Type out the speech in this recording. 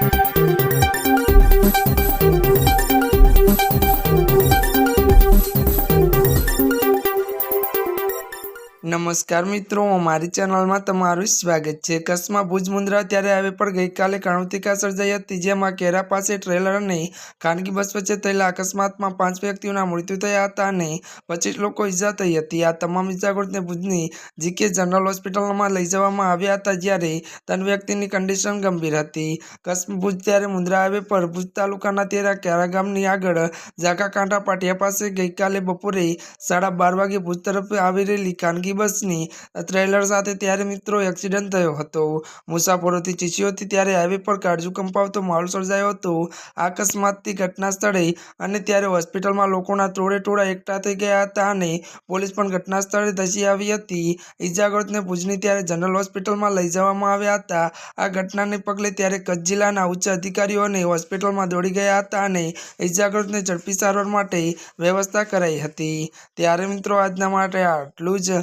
Thank you. નમસ્કાર મિત્રો અમારી ચેનલમાં તમારું સ્વાગત છે. કચ્છમાં ભુજ મુન્દ્રા ત્યારે હવે પણ ગઈકાલે કાણુતિકા સર્જાઈ હતી, જેમાં કેરા પાસે ટ્રેલર અને ખાનગી બસ વચ્ચે થયેલા અકસ્માતમાં પાંચ વ્યક્તિઓના મૃત્યુ થયા હતા અને પચીસ લોકો ઈજા થઈ હતી. આ તમામ ઈજાગ્રસ્તને ભુજની જીકે જનરલ હોસ્પિટલમાં લઈ જવામાં આવ્યા હતા, જ્યારે ત્રણ વ્યક્તિની કન્ડિશન ગંભીર હતી. કચ્છ ભુજ ત્યારે મુન્દ્રા હાઈવે પર ભુજ તાલુકાના તેરા કેરા ગામની આગળ ઝાકા કાંઠા પાટિયા પાસે ગઈકાલે બપોરે સાડા બાર વાગે ભુજ તરફ આવી રહેલી ખાનગી બસની ટ્રેલર સાથે ત્યારે મિત્રો એક્સિડન્ટ થયો હતો. મુસાફરોથી ચીચીઓ હતી ત્યારે હાઈવે પર કાળજુ કંપાવતો માહોલ સર્જાયો હતો. અકસ્માતથી ઘટના સ્થળે અને ત્યારે હોસ્પિટલમાં લોકોના ટોળે ટોળા એકઠા થઈ ગયા હતા અને પોલીસ પણ ઘટના સ્થળે ધસી આવી હતી. ઇજાગ્રસ્તને ભુજની ત્યારે જનરલ હોસ્પિટલમાં લઈ જવામાં આવ્યા હતા. આ ઘટનાને પગલે ત્યારે કચ્છ જિલ્લાના ઉચ્ચ અધિકારીઓને હોસ્પિટલમાં દોડી ગયા હતા અને ઇજાગ્રસ્તને ઝડપી સારવાર માટે વ્યવસ્થા કરાઈ હતી. ત્યારે મિત્રો આજના માટે આટલું જ.